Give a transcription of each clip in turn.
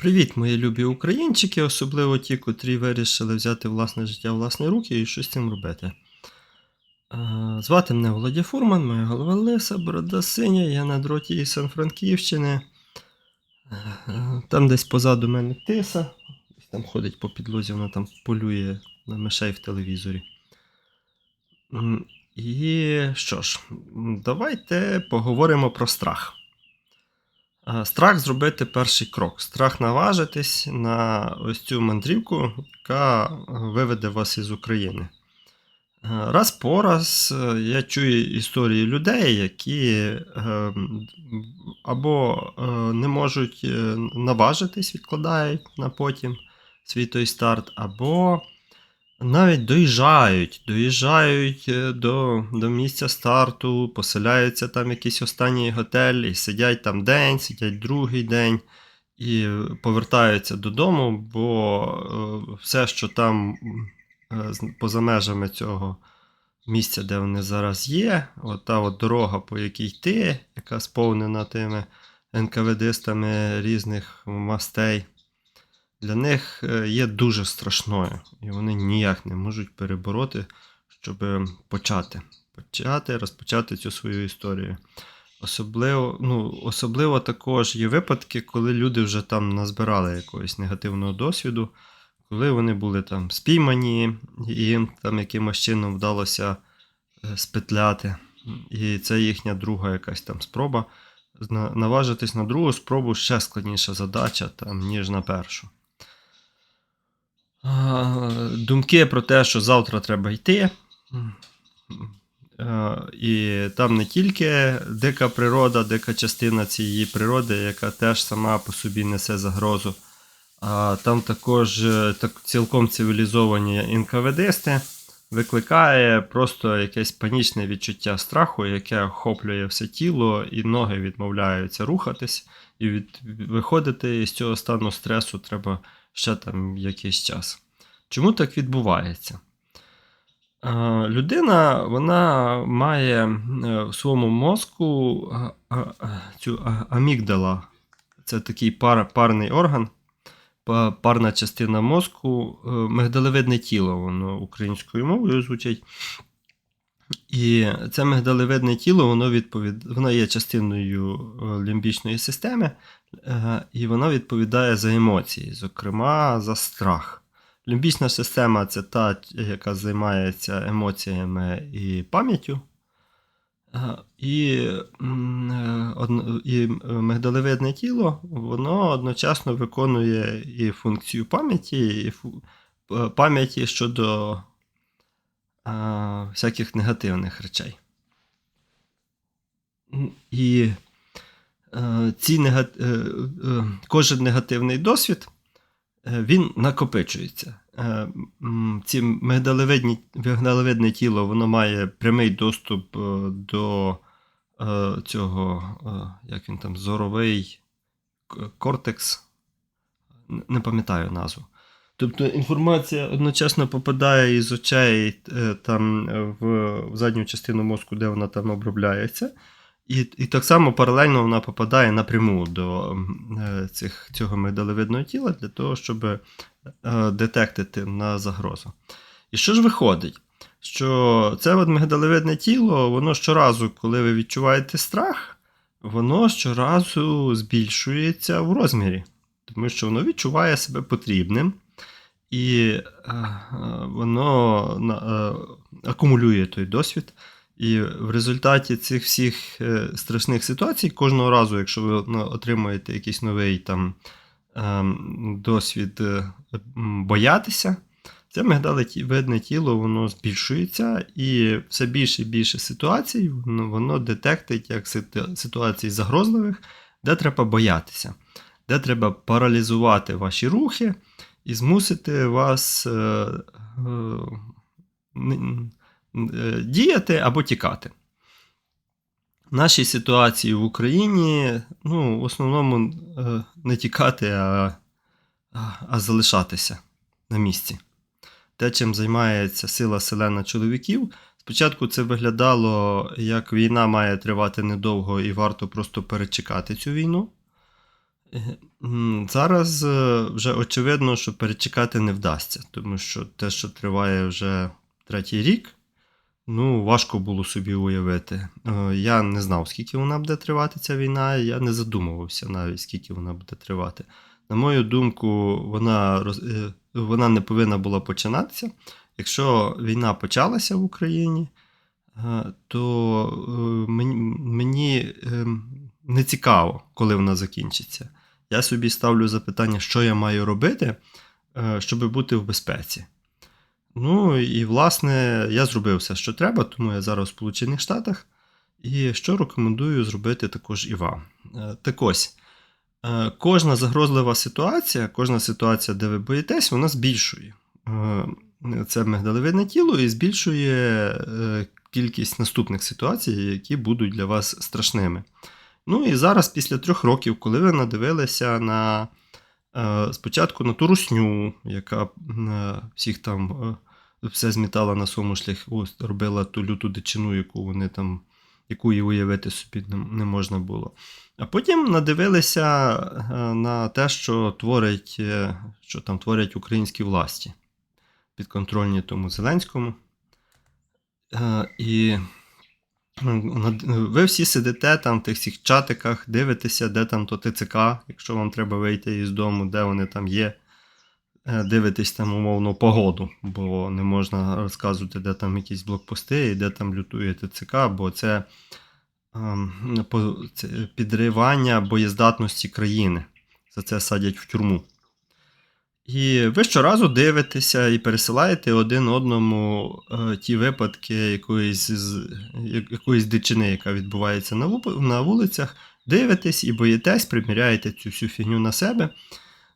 Привіт, мої любі українчики, особливо ті, котрі вирішили взяти власне життя в власні руки і щось з цим робити. Звати мене Володя Фурман, моя голова Лиса, борода синя, я на дроті із Сан-Франківщини. Там десь позаду мене тиса, там ходить по підлозі, вона там полює на мишей в телевізорі. І що ж, давайте поговоримо про страх. Страх зробити перший крок. Страх наважитись на ось цю мандрівку, яка е, виведе вас із України. Е, Раз по раз е, я чую історії людей, які або не можуть наважитись, відкладають на потім свій той старт, або навіть доїжджають, доїжджають е, до, до місця старту, поселяються там в якийсь останній готель і сидять там день, сидять другий день і повертаються додому, бо е, все, що там е, поза межами цього місця, де вони зараз є, от та от дорога, по якій йти, яка сповнена тими НКВДистами різних мастей для них е, є дуже страшною, і вони ніяк не можуть перебороти, щоб почати. Почати, розпочати цю свою історію. Особливо, ну, особливо також є випадки, коли люди вже там назбирали якогось негативного досвіду, коли вони були там спіймані, і їм там якимось чином вдалося е, спетляти. І це їхня друга якась там спроба. Наважитись на другу спробу ще складніша задача, там, ніж на першу. Думки про те, що завтра треба йти. Е, І там не тільки дика природа, дика частина цієї природи, яка теж сама по собі несе загрозу. А там також е, так, цілком цивілізовані НКВДсти викликає просто якесь панічне відчуття страху, яке охоплює все тіло, і ноги відмовляються рухатись, і від, виходити із цього стану стресу треба ще там якийсь час. Чому так відбувається? Е, Людина вона має е, в своєму мозку а, цю амігдала. Це такий пар, парний орган, парна частина мозку, е, мигдалевидне тіло, воно українською мовою звучить. І це мигдалевидне тіло, воно, відповід... воно є частиною лімбічної системи, е, і воно відповідає за емоції, зокрема за страх. Лімбічна система це та, яка займається емоціями і пам'яттю. Е, І, е, і мигдалевидне тіло, воно одночасно виконує і функцію пам'яті, і пам'яті щодо е, всяких негативних речей. І е, ці нега... е, е, кожен негативний досвід він накопичується. Ці мигдалевидне тіло воно має прямий доступ до цього, як він там, зоровий кортекс. Не пам'ятаю назву. Тобто інформація одночасно попадає із очей е, там е, в, задню частину мозку, де вона там обробляється. І, і так само паралельно вона попадає напряму до е, цих, цього мигдалевидного тіла для того, щоб детектити на загрозу. І що ж виходить? Що це от мигдалевидне тіло, воно щоразу, коли ви відчуваєте страх, воно щоразу збільшується в розмірі, тому що воно відчуває себе потрібним, і е, воно е, акумулює той досвід. І в результаті цих всіх е, страшних ситуацій, кожного разу, якщо ви ну, отримуєте якийсь новий там досвід боятися, це мигдалевидне тіло воно збільшується, і все більше і більше ситуацій воно, воно детектить як ситу- ситуації загрозливих, де треба боятися, де треба паралізувати ваші рухи і змусити вас е, е, е, діяти або тікати. В нашій ситуації в Україні ну, в основному е, не тікати, а, а, залишатися на місці. Те, чим займається сила селена чоловіків. Спочатку це виглядало, як війна має тривати недовго і варто просто перечекати цю війну. Зараз е, вже очевидно, що перечекати не вдасться, тому що те, що триває вже третій рік, ну, важко було собі уявити. Е, Я не знав, скільки вона буде тривати, ця війна, я не задумувався навіть, скільки вона буде тривати. На мою думку, вона, роз- е, вона не повинна була починатися. Якщо війна почалася в Україні, то мені, мені ем, не цікаво, коли вона закінчиться. Я собі ставлю запитання, що я маю робити, е, щоб бути в безпеці. Ну і власне я зробив все, що треба, тому я зараз в Сполучених Штатах. І що рекомендую зробити також і вам. Е, Так ось, е, кожна загрозлива ситуація, кожна ситуація, де ви боїтесь, вона збільшує це мигдалевидне тіло і збільшує кількість наступних ситуацій, які будуть для вас страшними. Ну і зараз, після трьох років, коли ви надивилися на е, спочатку на ту русню, яка е, всіх там е, все змітала на своєму шляху, робила ту люту дичину, яку вони там, яку і уявити собі не, можна було. А потім надивилися на те, що творить, що там творять українські власті підконтрольні тому Зеленському. І ви всі сидите там в тих всіх чатиках, дивитеся, де там то ТЦК, якщо вам треба вийти із дому, де вони там є. Е, Дивитесь там умовно погоду, бо не можна розказувати, де там якісь блокпости і де там лютує ТЦК, бо це, ем, це підривання боєздатності країни. За це садять в тюрму. І ви щоразу дивитеся і пересилаєте один одному е, ті випадки якоїсь, якоїсь дичини, яка відбувається на, вулицях, дивитесь і боїтесь, приміряєте цю всю фігню на себе.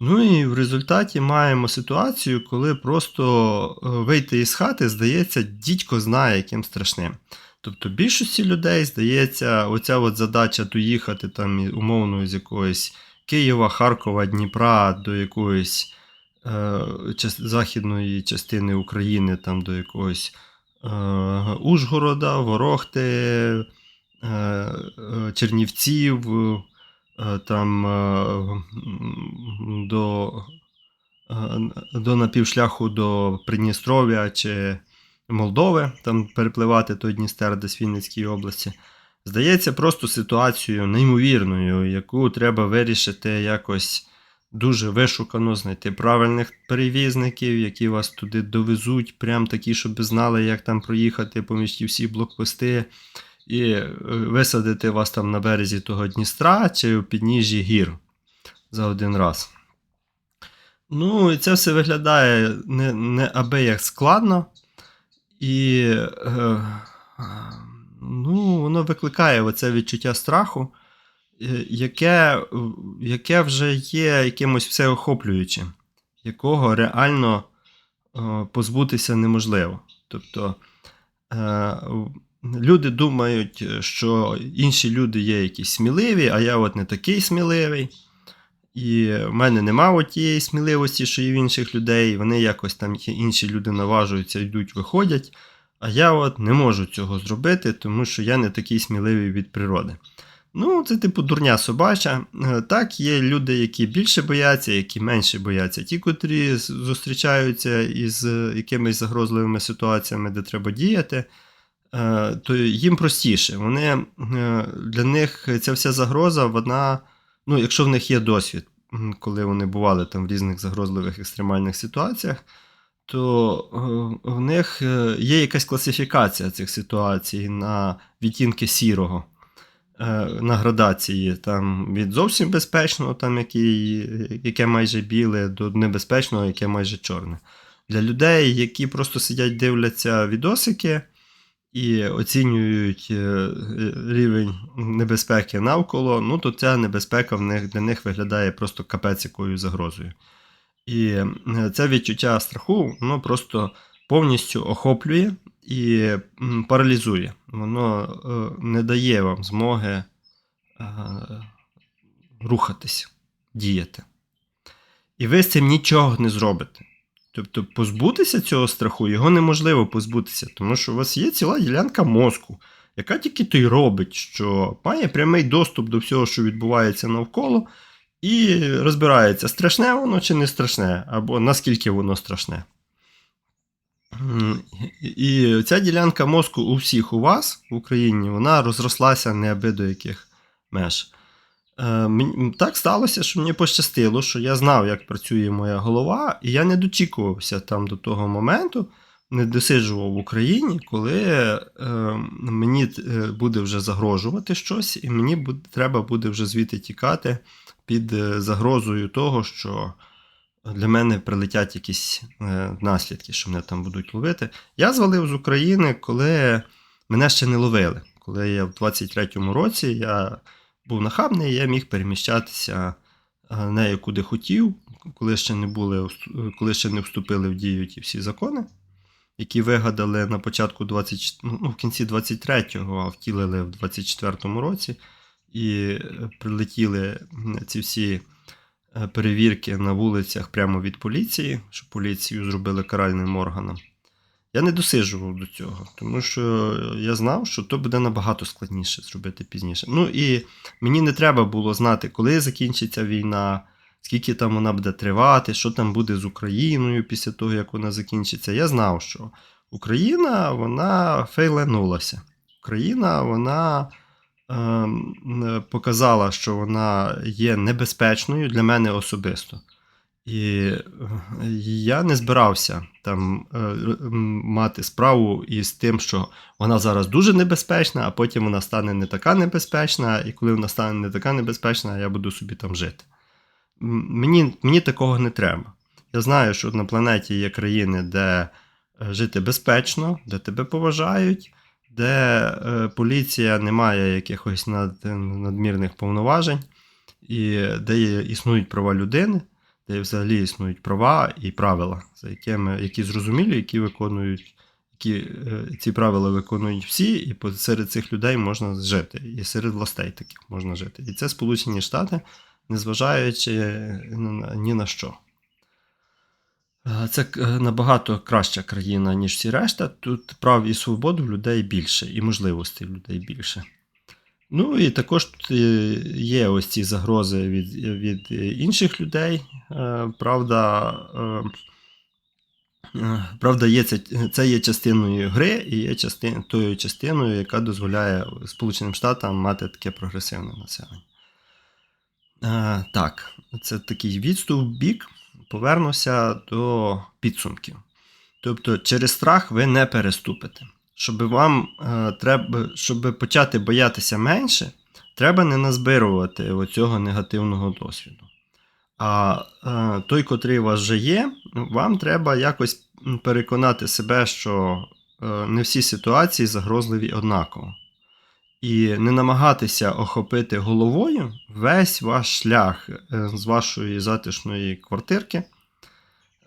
Ну і в результаті маємо ситуацію, коли просто е, вийти із хати, здається, дідько знає, яким страшним. Тобто більшості людей здається, оця от задача доїхати там умовно з якогось Києва, Харкова, Дніпра до якоїсь західної частини України, там до якогось е, Ужгорода, Ворохти, е, е, Чернівців, е, там е, до, е, до напівшляху до Придністров'я чи Молдови, там перепливати той Дністер десь Вінницькій області. Здається, просто ситуацією неймовірною, яку треба вирішити якось дуже вишукано, знайти правильних перевізників, які вас туди довезуть, прям такі, щоб ви знали, як там проїхати поміж ті всі блокпости, і е, висадити вас там на березі того Дністра чи у підніжжі гір за один раз. Ну, і це все виглядає не, не аби як складно. І е, ну, воно викликає оце відчуття страху, е, яке, яке вже є якимось всеохоплюючим, якого реально е, позбутися неможливо. Тобто е, люди думають, що інші люди є якісь сміливі, а я от не такий сміливий. І в мене немає тієї сміливості, що і в інших людей. Вони якось там інші люди наважуються, йдуть, виходять. А я от не можу цього зробити, тому що я не такий сміливий від природи. Ну, це типу дурня собача. Е, Так, є люди, які більше бояться, які менше бояться. Ті, котрі зустрічаються із е, якимись загрозливими ситуаціями, де треба діяти, е, то їм простіше. Вони, для них ця вся загроза, вона, ну, якщо в них є досвід, коли вони бували там в різних загрозливих екстремальних ситуаціях, то в них є якась класифікація цих ситуацій на відтінки сірого, на градації там, від зовсім безпечного, там, який, яке майже біле, до небезпечного, яке майже чорне. Для людей, які просто сидять, дивляться відосики і оцінюють е, рівень небезпеки навколо, ну то ця небезпека в них, для них виглядає просто капець якою загрозою. І е, це відчуття страху воно просто повністю охоплює і паралізує. Воно е, не дає вам змоги е, рухатись, діяти. І ви з цим нічого не зробите. Тобто, позбутися цього страху його неможливо позбутися, тому що у вас є ціла ділянка мозку, яка тільки то й робить, що має прямий доступ до всього, що відбувається навколо, і розбирається, страшне воно чи не страшне, або наскільки воно страшне. І ця ділянка мозку у всіх у вас в Україні вона розрослася не аби до яких меж. Е, Так сталося, що мені пощастило, що я знав, як працює моя голова, і я не дочікувався там до того моменту, не досиджував в Україні, коли е, мені е, буде вже загрожувати щось, і мені треба буде вже звідти тікати під загрозою того, що для мене прилетять якісь е, наслідки, що мене там будуть ловити. Я звалив з України, коли мене ще не ловили. Коли я в 23-му році я був нахабний, я міг переміщатися е, нею куди хотів, коли ще не були, коли ще не вступили в дію ті всі закони, які вигадали на початку 20, ну, в кінці 23-го, а втілили в 24-му році, і е, прилетіли ці всі е, перевірки на вулицях прямо від поліції, що поліцію зробили каральним органом. Я не досиджував до цього, тому що я знав, що то буде набагато складніше зробити пізніше. Ну і мені не треба було знати, коли закінчиться війна, скільки там вона буде тривати, що там буде з Україною після того, як вона закінчиться. Я знав, що Україна вона фейленулася. Україна вона показала, що вона є небезпечною для мене особисто. І е, я не збирався там е, мати справу із тим, що вона зараз дуже небезпечна, а потім вона стане не така небезпечна, і коли вона стане не така небезпечна, я буду собі там жити. Мені, мені такого не треба. Я знаю, що на планеті є країни, де е, жити безпечно, де тебе поважають, де е, поліція не має якихось над, надмірних повноважень, і де існують права людини де взагалі існують права і правила, за якими, які зрозумілі, які виконують, які е, ці правила виконують всі, і серед цих людей можна жити, і серед властей таких можна жити. І це Сполучені Штати, незважаючи на- ні на що. Е, Це е, набагато краща країна, ніж всі решта. Тут прав і свобод в людей більше, і можливостей людей більше. Ну і також тут е, є ось ці загрози від, від інших людей. Правда, правда, є це, це є частиною гри і є частин, тою частиною, яка дозволяє Сполученим Штатам мати таке прогресивне населення. Так, це такий відступ бік. Повернуся до підсумків. Тобто, через страх ви не переступите. Щоб вам е, треба, щоб почати боятися менше, треба не назбирувати оцього негативного досвіду. А е, той, котрий у вас вже є, вам треба якось переконати себе, що е, не всі ситуації загрозливі однаково. І не намагатися охопити головою весь ваш шлях е, з вашої затишної квартирки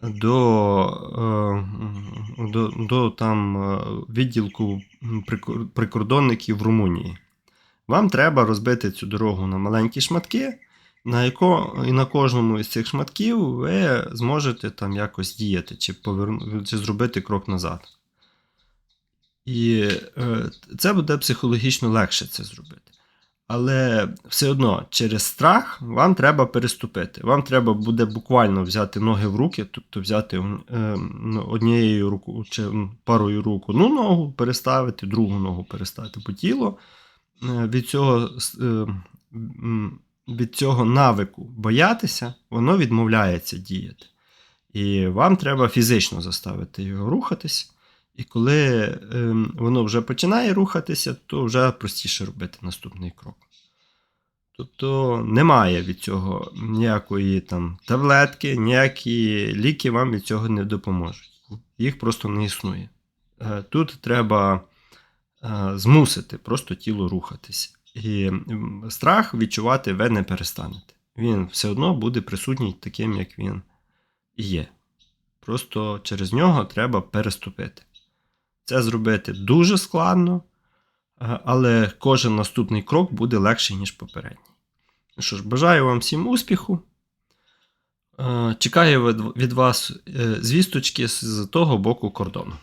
до, е, до, до там е, відділку прикордонників в Румунії. Вам треба розбити цю дорогу на маленькі шматки, на яко, і на кожному із цих шматків ви зможете там якось діяти чи, поверну, чи зробити крок назад. І е, це буде психологічно легше це зробити. Але все одно через страх вам треба переступити. Вам треба буде буквально взяти ноги в руки, тобто взяти е, ну, однією рукою чи парою рук одну ногу переставити, другу ногу переставити по тілу. Е, Від цього, е, від цього навику боятися, воно відмовляється діяти. І вам треба фізично заставити його рухатись. І коли ем, воно вже починає рухатися, то вже простіше робити наступний крок. Тобто немає від цього ніякої там таблетки, ніякі ліки вам від цього не допоможуть. Їх просто не існує. Е, Тут треба е, змусити просто тіло рухатись. І страх відчувати ви не перестанете. Він все одно буде присутній таким, як він і є. Просто через нього треба переступити. Це зробити дуже складно, е, але кожен наступний крок буде легший, ніж попередній. Ну що ж, бажаю вам всім успіху. Е, Чекаю від- вас е, звісточки з того боку кордону.